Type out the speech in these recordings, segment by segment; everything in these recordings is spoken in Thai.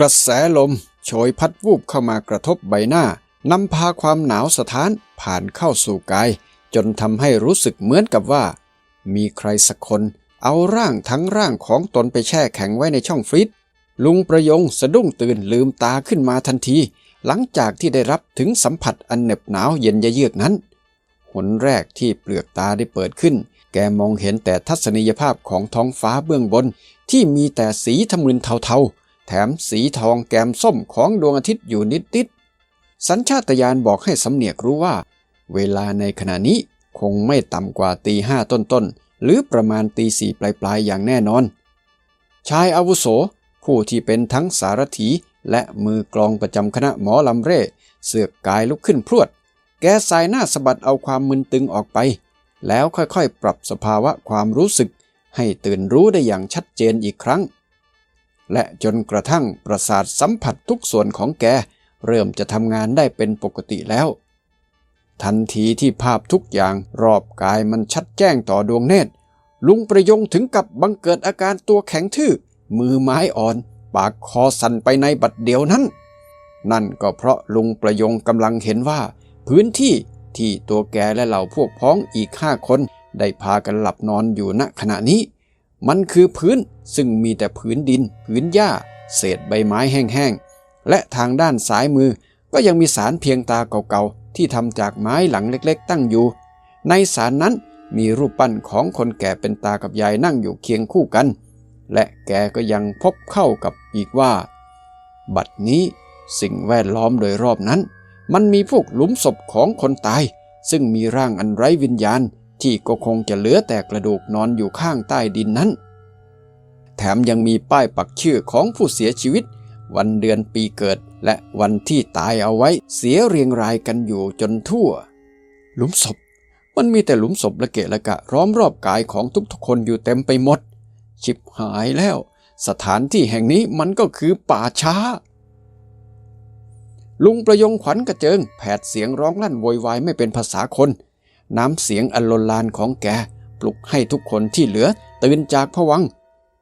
กระแสลมโชยพัดวูบเข้ามากระทบใบหน้านำพาความหนาวสถานผ่านเข้าสู่กาย จนทำให้รู้สึกเหมือนกับว่า มีใครสักคนเอาร่างทั้งร่างของตนไปแช่แข็งไว้ในช่องฟรีซลุงประยงสะดุ้งตื่นลืมตาขึ้นมาทันที หลังจากที่ได้รับถึงสัมผัสอันเหน็บหนาวเย็นเยือกนั้น หนแรกที่เปลือกตาได้เปิดขึ้น แกมองเห็นแต่ทัศนียภาพของท้องฟ้าเบื้องบน ที่มีแต่สีทมึนเทาๆ แถมสีทองแกมส้มของดวงอาทิตย์อยู่นิดๆสัญชาตญาณบอกให้สำเนียกรู้ว่า เวลาในขณะนี้คงไม่ต่ำกว่าตีห้าต้นๆ หรือประมาณตีสี่ปลายๆ อย่างแน่นอน ชายอาวุโส ผู้ที่เป็นทั้งสารถีและมือกลองประจำคณะหมอลำเร่ เสือกกายลุกขึ้นพรวด แกสายหน้าสะบัดเอาความมึนตึงออกไป แล้วค่อยๆ ปรับสภาวะความรู้สึก ให้ตื่นรู้ได้อย่างชัดเจนอีกครั้ง และจนกระทั่งประสาทสัมผัสทุกส่วนของแก เริ่มจะทำงานได้เป็นปกติแล้ว ทันทีที่ภาพทุกอย่างรอบกายมันชัดแจ้งต่อดวงเนตร ลุงประยงถึงกับบังเกิดอาการตัวแข็งทื่อ มือไม้อ่อน ปากคอสั่นไปในบัดเดียวนั้น นั่นก็เพราะลุงประยงกำลังเห็นว่า พื้นที่ที่ตัวแกและเหล่าพวกพ้องอีกห้าคนได้พากันหลับนอนอยู่ณขณะนี้ มันคือพื้นซึ่งมีแต่ผืนดินผืนหญ้า เศษใบไม้แห้งๆ และทางด้านซ้ายมือก็ยังมีสารเพียงตาเก่าๆ ที่ทำจากไม้หลังเล็กๆ ตั้งอยู่ ในสารนั้นมีรูปปั้นของคนแก่เป็นตากับยายนั่งอยู่เคียงคู่กัน และแกก็ยังพบเข้ากับอีกว่า บัดนี้สิ่งแวดล้อมโดยรอบนั้น มันมีพวกหลุมศพของคนตาย ซึ่งมีร่างอันไร้วิญญาณ ที่ก็คงจะเหลือแต่กระดูกนอนอยู่ข้างใต้ดินนั้น แถมยังมีป้ายปักชื่อของผู้เสียชีวิต วันเดือนปีเกิด และวันที่ตายเอาไว้เสียเรียงรายกันอยู่จนทั่ว หลุมศพ มันมีแต่หลุมศพละเกะละกะร้อมรอบกายของทุกๆคนอยู่เต็มไปหมด ชิบหายแล้ว สถานที่แห่งนี้มันก็คือป่าช้าลุงประยงขวัญกระเจิง แผดเสียงร้องลั่นโวยวายไม่เป็นภาษาคน น้ำเสียงอันลนลานของแก ปลุกให้ทุกคนที่เหลือ ตื่นจากผวัง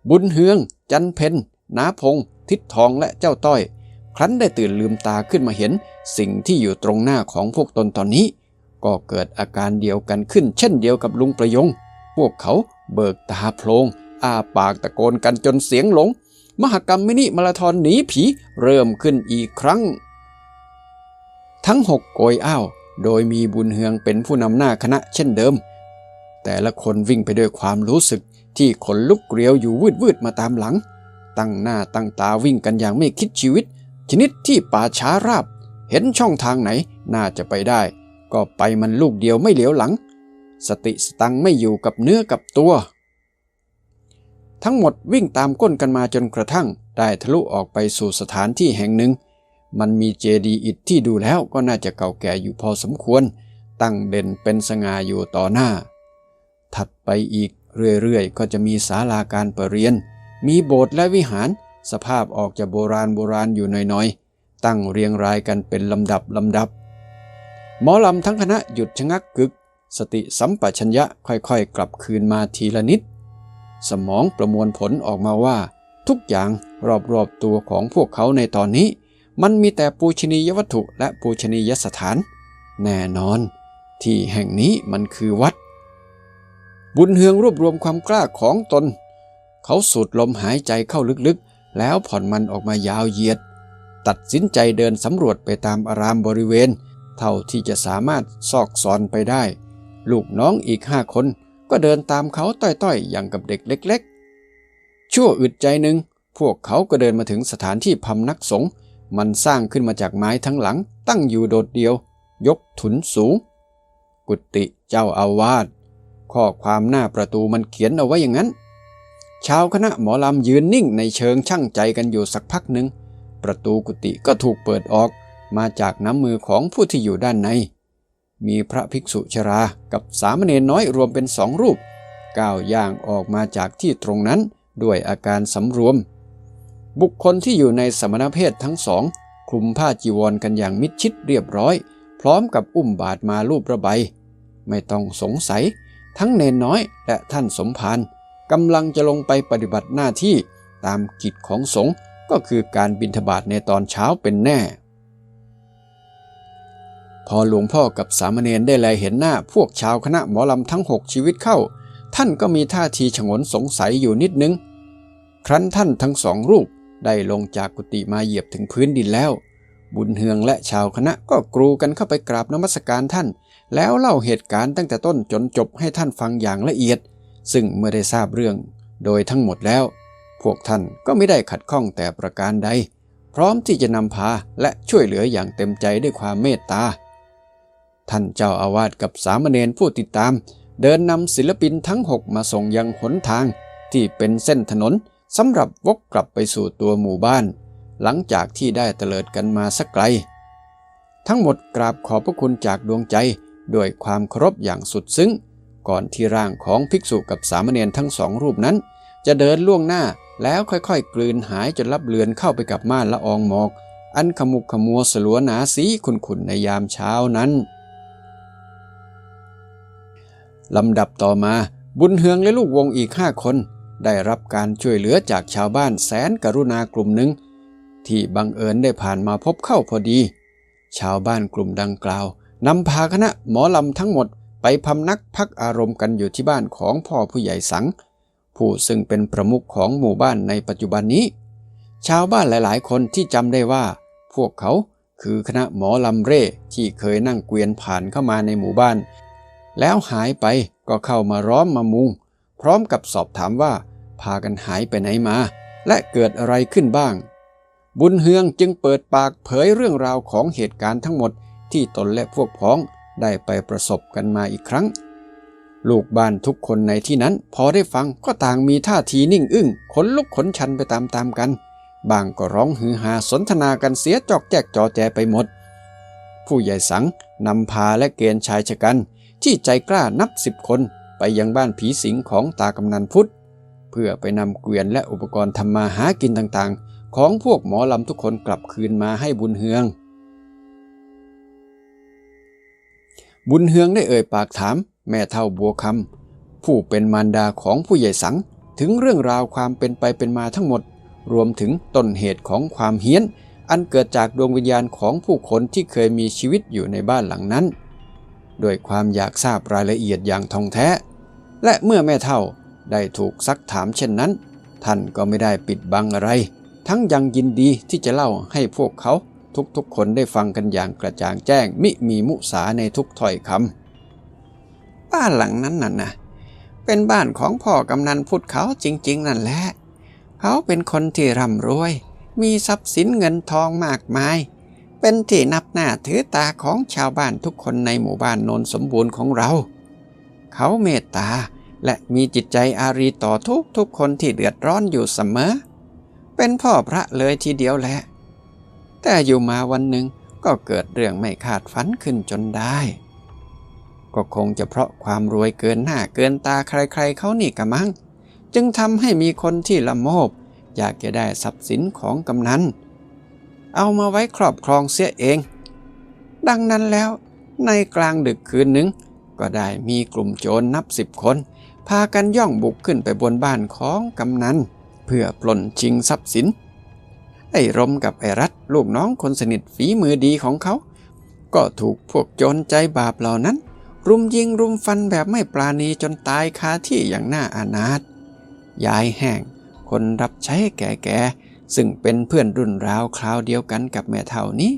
บุญเฮือง จันเพนนาพง ทิดทองและเจ้าต้อย ครั้นได้ตื่นลืมตาขึ้นมาเห็น สิ่งที่อยู่ตรงหน้าของพวกตนตอนนี้ ก็เกิดอาการเดียวกันขึ้น เช่นเดียวกับลุงประยง พวกเขาเบิกตาโพลงอ้าปากตะโกนกันจนเสียงหลง มหกรรมมินิมาราธอนหนีผีเริ่มขึ้นอีกครั้ง ทั้งหกโกยอ้าว โดยมีบุญเฮืองเป็นผู้นำหน้าคณะเช่นเดิม แต่ละคนวิ่งไปด้วยความรู้สึกที่ขนลุกเกลียวอยู่วืดวืดๆมาตามหลัง ตั้งหน้าตั้งตาวิ่งกันอย่างไม่คิดชีวิต ชนิดที่ป่าช้าราบ เห็นช่องทางไหนน่าจะไปได้ ก็ไปมันลูกเดียวไม่เหลียวหลัง สติสตังไม่อยู่กับเนื้อกับตัว ทั้งหมดวิ่งตามก้นกันมาจนกระทั่ง ได้ทะลุออกไปสู่สถานที่แห่งหนึ่ง มันมีเจดีย์อิฐที่ดูแล้วก็น่าจะเก่าแก่อยู่พอสมควร ตั้งเด่นเป็นสง่าอยู่ต่อหน้า ถัดไปอีกเรื่อยๆ ก็จะมีศาลาการประเรียน มีโบสถ์และวิหาร สภาพออกจะโบราณโบราณอยู่หน่อยๆ ตั้งเรียงรายกันเป็นลำดับลำดับ หมอลำทั้งคณะหยุดชะงักกึก สติสัมปชัญญะค่อยๆ กลับคืนมาทีละนิด สมองประมวลผลออกมาว่า ทุกอย่างรอบๆตัวของพวกเขาในตอนนี้ มันมีแต่ปูชนียวัตถุและปูชนียสถาน แน่นอน ที่แห่งนี้มันคือวัด บุญเฮืองรวบรวมความกล้าของตน เขาสูดลมหายใจเข้าลึกๆ แล้วผ่อนมันออกมายาวเหยียด ตัดสินใจเดินสำรวจไปตามอารามบริเวณ เท่าที่จะสามารถซอกซอนไปได้ ลูกน้องอีกห้าคนก็เดินตามเขาต้อยๆ อย่างกับเด็กเล็ก ๆ ชั่วอึดใจหนึ่งพวกเขาก็เดินมาถึงสถานที่พำนักสงฆ์ มันสร้างขึ้นมาจากไม้ทั้งหลัง ตั้งอยู่โดดเดียว ยกถุนสูง กุฏิเจ้าอาวาสข้อความหน้าประตูมันเขียนเอาไว้อย่างนั้น ชาวคณะหมอลำยืนนิ่งในเชิงช่างใจกันอยู่สักพักหนึ่ง ประตูกุฏิก็ถูกเปิดออกมาจากน้ำมือของผู้ที่อยู่ด้านใน มีพระภิกษุชรากับสามเณรน้อยรวมเป็นสองรูปก้าวย่างออกมาจากที่ตรงนั้นด้วยอาการสำรวม บุคคลที่อยู่ในสมณเพศทั้งสอง คลุมผ้าจีวรกันอย่างมิดชิดเรียบร้อย พร้อมกับอุ้มบาทมารูประบายไม่ต้องสงสัย ทั้งเนนน้อยและท่านสมภารกำลังจะลงไปปฏิบัติหน้าที่ตามกิจของสงฆ์ก็คือการบินทบาทในตอนเช้าเป็นแน่ พอหลวงพ่อกับสามเณรได้แลเห็นหน้าพวกชาวคณะหมอลำทั้งหกชีวิตเข้า ท่านก็มีท่าทีฉงนสงสัยอยู่นิดนึง ครั้นท่านทั้งสองรูป ได้ลงจากกุฏิมาเหยียบถึงพื้นดินแล้ว บุญเฮืองและชาวคณะก็กรูกันเข้าไปกราบนมัสการท่าน แล้วเล่าเหตุการณ์ตั้งแต่ต้นจนจบให้ท่านฟังอย่างละเอียด ซึ่งเมื่อได้ทราบเรื่อง โดยทั้งหมดแล้ว พวกท่านก็ไม่ได้ขัดข้องแต่ประการใด พร้อมที่จะนำพาและช่วยเหลืออย่างเต็มใจด้วยความเมตตา ท่านเจ้าอาวาสกับสามเณรผู้ติดตาม เดินนำศิลปินทั้งหกมาส่งยังหนทางที่เป็นเส้นถนน สำหรับวกกลับไปสู่ตัวหมู่บ้าน หลังจากที่ได้เตลิดกันมาสักไกล ทั้งหมดกราบขอบพระคุณจากดวงใจด้วยความเคารพอย่างสุดซึ้ง ก่อนที่ร่างของภิกษุกับสามเณรทั้งสองรูปนั้น จะเดินล่วงหน้าแล้วค่อยๆ กลืนหายจนลับเลือนเข้าไปกับม่านละอองหมอก อันขมุกขมัวสลัวหนาสีขุ่นๆในยามเช้านั้นลำดับต่อมาบุญเฮืองและลูกวงอีกห้าคน ได้รับการช่วยเหลือจากชาวบ้านแสนกรุณากลุ่มหนึ่ง ที่บังเอิญได้ผ่านมาพบเข้าพอดี ชาวบ้านกลุ่มดังกล่าวนำพาคณะหมอลำทั้งหมดไปพำนักพักอารมณ์กันอยู่ที่บ้านของพ่อผู้ใหญ่สัง ผู้ซึ่งเป็นประมุขของหมู่บ้านในปัจจุบันนี้ ชาวบ้านหลายๆ คนที่จำได้ว่า พวกเขาคือคณะหมอลำเร่ที่เคยนั่งเกวียนผ่านเข้ามาในหมู่บ้าน แล้วหายไปก็เข้ามาร้อมมามุง พร้อมกับสอบถามว่า พากันหายไปไหนมา และเกิดอะไรขึ้นบ้าง บุญเฮืองจึงเปิดปากเผยเรื่องราวของเหตุการณ์ทั้งหมดที่ตนและพวกพ้องได้ไปประสบกันมาอีกครั้ง ลูกบ้านทุกคนในที่นั้นพอได้ฟังก็ต่างมีท่าทีนิ่งอึ้งขนลุกขนชันไปตามๆกัน บางก็ร้องฮือฮาสนทนากันเสียจอกแจกจอแจไปหมด ผู้ใหญ่สังนำพาและเกณฑ์ชายชะกัน ที่ใจกล้านับสิบคน ไปยังบ้านผีสิงของตากำนันพุทธเพื่อไปนำเกวียนและอุปกรณ์ทำมาหากินต่างๆ ของพวกหมอลำทุกคนกลับคืนมาให้บุญเฮือง บุญเฮืองได้เอ่ยปากถาม แม่เท่าบัวคำผู้เป็นมารดาของผู้ใหญ่สัง ถึงเรื่องราวความเป็นไปเป็นมาทั้งหมด รวมถึงต้นเหตุของความเฮี้ยน อันเกิดจากดวงวิญญาณของผู้คนที่เคยมีชีวิตอยู่ในบ้านหลังนั้น โดยความอยากทราบรายละเอียดอย่างท่องแท้ และเมื่อแม่เท่าได้ถูกซักถามเช่นนั้น ท่านก็ไม่ได้ปิดบังอะไร ทั้งยังยินดีที่จะเล่าให้พวกเขาทุกๆคนได้ฟังกันอย่างกระจ่างแจ้ง มิมีมุสาในทุกถ้อยคำบ้านหลังนั้นน่ะนะเป็นบ้านของพ่อกำนันพุทธเขาจริง ๆ นั่นแหละ เขาเป็นคนที่ร่ำรวย มีทรัพย์สินเงินทองมากมาย เป็นที่นับหน้าถือตาของชาวบ้านทุกคนในหมู่บ้านโนนสมบูรณ์ของเรา เขาเมตตาและมีจิตใจอารีต่อทุกทุกคนที่เดือดร้อนอยู่เสมอ เป็นพ่อพระเลยทีเดียวแหละ แต่อยู่มาวันหนึ่งก็เกิดเรื่องไม่คาดฝันขึ้นจนได้ ก็คงจะเพราะความรวยเกินหน้าเกินตาใครๆเขานี่กะมั้ง จึงทำให้มีคนที่ละโมบ อยากจะได้ทรัพย์สินของกำนัน เอามาไว้ครอบครองเสียเอง ดังนั้นแล้วในกลางดึกคืนหนึ่ง ก็ได้มีกลุ่มโจรนับสิบคน พากันย่องบุกขึ้นไปบนบ้านของกำนันเพื่อปล้นชิงทรัพย์สิน ไอ้รมกับไอ้รัฐลูกน้องคนสนิทฝีมือดีของเขา ก็ถูกพวกโจรใจบาปเหล่านั้น รุมยิงรุมฟันแบบไม่ปราณีจนตายคาที่อย่างน่าอานาถยายแห้งคนรับใช้แก่ๆ ซึ่งเป็นเพื่อนรุ่นราวคราวเดียวกันกับแม่เท่านี้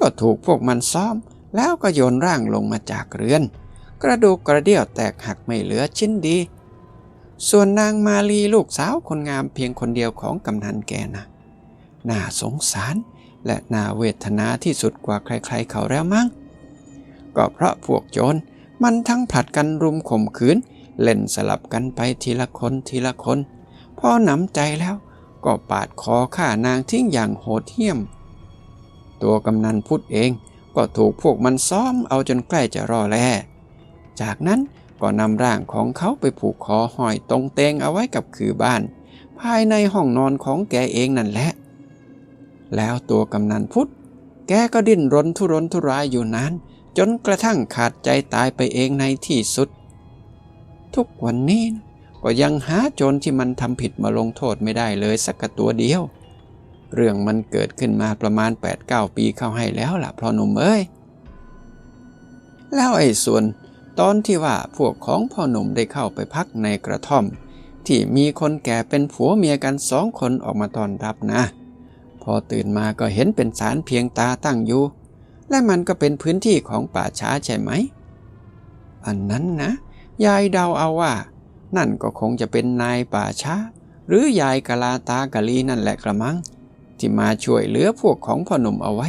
ก็ถูกพวกมันซ้อม แล้วก็โยนร่างลงมาจากเรือน กระดูกกระเดี่ยวแตกหักไม่เหลือชิ้นดี ส่วนนางมาลีลูกสาวคนงามเพียงคนเดียวของกำนันแกนะน่าสงสารและน่าเวทนาที่สุดกว่าใครๆเขาแล้วมั้งก็เพราะพวกโจรมันทั้งผลัดกันรุมข่มขืน เล่นสลับกันไปทีละคนทีละคน พอหนำใจแล้ว ก็ปาดคอฆ่านางทิ้งอย่างโหดเหี้ยม ตัวกำนันพุทธเองก็ถูกพวกมันซ้อมเอาจนใกล้จะรอแลจากนั้นก็นำร่างของเขาไปผูกคอห้อยตรงเตงเอาไว้กับคือบ้าน ภายในห้องนอนของแกเองนั่นแหละ แล้วตัวกำนันพุทธแกก็ดิ้นรนทุรนทุรายอยู่นานจนกระทั่งขาดใจตายไปเองในที่สุด ทุกวันนี้นะ ก็ยังหาโจรที่มันทำผิดมาลงโทษไม่ได้เลยสักตัวเดียว เรื่องมันเกิดขึ้นมาประมาณ 8-9 ปีเข้าให้แล้วล่ะพ่อหนุ่มเอ้ย แล้วไอ้ส่วนตอนที่ว่าพวกของพ่อหนุ่มได้เข้าไปพักในกระท่อม ที่มีคนแก่เป็นผัวเมียกันสองคนออกมาตอนรับนะ พอตื่นมาก็เห็นเป็นสารเพียงตาตั้งอยู่ และมันก็เป็นพื้นที่ของป่าช้าใช่ไหม อันนั้นนะ ยายเดาเอาว่า นั่นก็คงจะเป็นนายป่าช้า หรือยายกะลาตากะลีนั่นแหละกระมัง ที่มาช่วยเหลือพวกของพ่อหนุ่มเอาไว้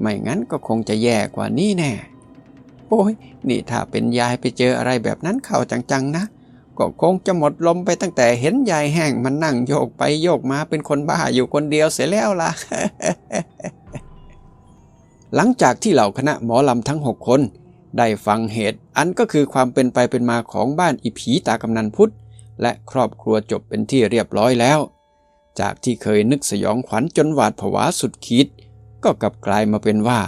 ไม่งั้นก็คงจะแย่กว่านี้แน่ โอ้ยนี่ถ้าเป็นยายไปเจออะไรแบบนั้นเข้าจังๆนะก็คงจะหมดลมไปตั้งแต่เห็นยายแห้งมันนั่งโยกไปโยกมาเป็นคนบ้าอยู่คนเดียวเสียแล้วล่ะ หลังจากที่เหล่าคณะหมอลำทั้งหกคน ได้ฟังเหตุ อันก็คือความเป็นไปเป็นมาของบ้านอีผีตากำนันพุทธ และครอบครัวจบเป็นที่เรียบร้อยแล้ว จากที่เคยนึกสยองขวัญจนหวาดผวาสุดขีด ก็กลับกลายมาเป็นว่า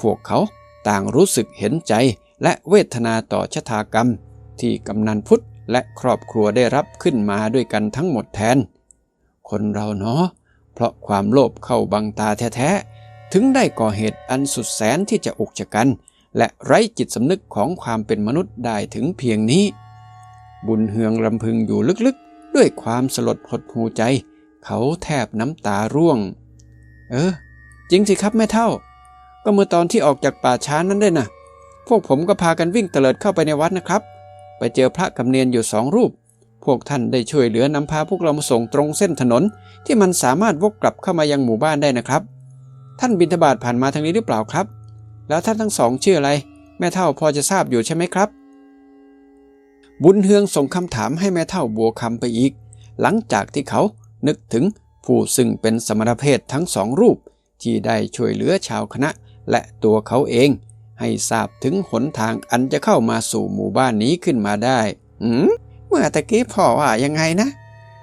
พวกเขาต่างรู้สึกเห็นใจและเวทนาต่อชะตากรรม ที่กำนันพุทธและครอบครัวได้รับขึ้นมาด้วยกันทั้งหมดแทน คนเราเนาะเพราะความโลภเข้าบังตาแท้ๆ ถึงได้ก่อเหตุอันสุดแสนที่จะอุกชะกัน และไร้จิตสำนึกของความเป็นมนุษย์ได้ถึงเพียงนี้ บุญเฮืองรำพึงอยู่ลึกๆ ด้วยความสลดหดหูใจ เขาแทบน้ำตาร่วง เออ จริงสิครับแม่เท่า ก็เมื่อตอนที่ออกจากป่าช้านั้นได้นะพวกผมก็พากันวิ่งเตลิดเข้าไปในวัดนะครับ ไปเจอพระกำเนียนอยู่สองรูป พวกท่านได้ช่วยเหลือนำพาพวกเรามาส่งตรงเส้นถนน ที่มันสามารถวกกลับเข้ามายังหมู่บ้านได้นะครับ ท่านบิณฑบาตผ่านมาทางนี้หรือเปล่าครับ แล้วท่านทั้งสองชื่ออะไร แม่เท่าพอจะทราบอยู่ใช่ไหมครับ บุญเฮืองส่งคำถามให้แม่เท่าบัวคำไปอีก หลังจากที่เขานึกถึงผู้ซึ่งเป็นสมณเพศทั้งสองรูป ที่ได้ช่วยเหลือชาวคณะและตัวเขาเอง ให้ทราบถึงหนทางอันจะเข้ามาสู่หมู่บ้านนี้ขึ้นมาได้หืมเมื่อตะกี้พ่อว่ายังไงนะ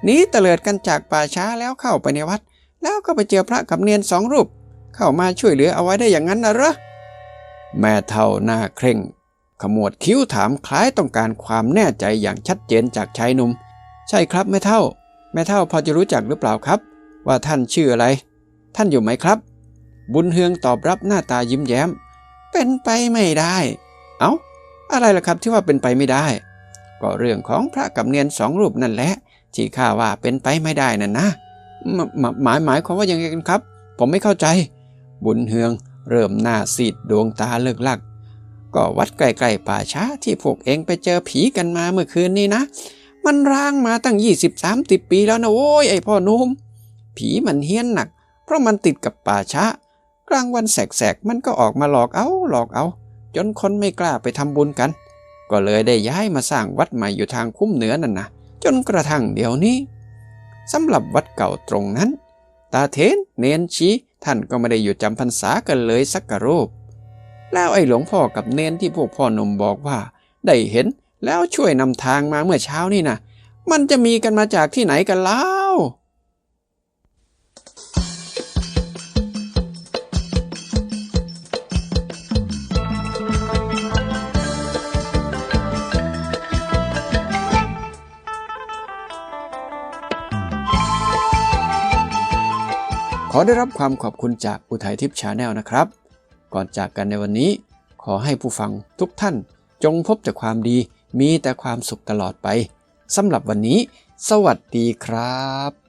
หนีเตลิดกันจากป่าช้าแล้วเข้าไปในวัด แล้วก็ไปเจอพระกับเนียนสองรูป เข้ามาช่วยเหลือเอาไว้ได้อย่างนั้นนะเหรอ แม่เท่าหน้าเคร่ง ขมวดคิ้วถามคล้ายต้องการความแน่ใจอย่างชัดเจนจากชายหนุ่ม ใช่ครับแม่เท่า แม่เท่าพอจะรู้จักหรือเปล่าครับ ว่าท่านชื่ออะไร ท่านอยู่ไหมครับ บุญเฮืองตอบรับหน้าตายิ้มแย้ม เป็นไปไม่ได้ เอา้า อะไรล่ะครับที่ว่าเป็นไปไม่ได้ ก็เรื่องของพระกับเนียนสองรูปนั่นแหละที่ข้าว่าเป็นไปไม่ได้นั่นนะหมายหมายความว่ายังไงกันครับ ผมไม่เข้าใจ บุญเฮือง เริ่มหน้าซีดดวงตาเลิกลัก ก็วัดใกล้ๆป่าช้าที่พวกเองไปเจอผีกันมาเมื่อคืนนี้นะ มันร้างมาตั้ง 20-30 ปีแล้วนะโว้ยไอพ่อนุ่มผีมันเฮี้ยนหนัก เพราะมันติดกับป่าช้ากลางวันแสกๆ มันก็ออกมาหลอกเอาหลอกเอา จนคนไม่กล้าไปทำบุญกัน ก็เลยได้ย้ายมาสร้างวัดใหม่อยู่ทางคุ้มเหนือนั่นนะจนกระทั่งเดี๋ยวนี้สำหรับวัดเก่าตรงนั้น ตาเทนเนนชีท่านก็ไม่ได้อยู่จำพรรษากันเลยสักกะรูป แล้วไอ้หลวงพ่อกับเนนที่พวกพ่อหนุ่มบอกว่า ได้เห็นแล้วช่วยนำทางมาเมื่อเช้านี่นะมันจะมีกันมาจากที่ไหนกันล่ะ อได้รับความขอบคุณจากอุทัยทิพย์ชาแนลนะครับ ก่อนจากกันในวันนี้ ขอให้ผู้ฟังทุกท่านจงพบแต่ความดีมีแต่ความสุขตลอดไปสำหรับวันนี้ สวัสดีครับ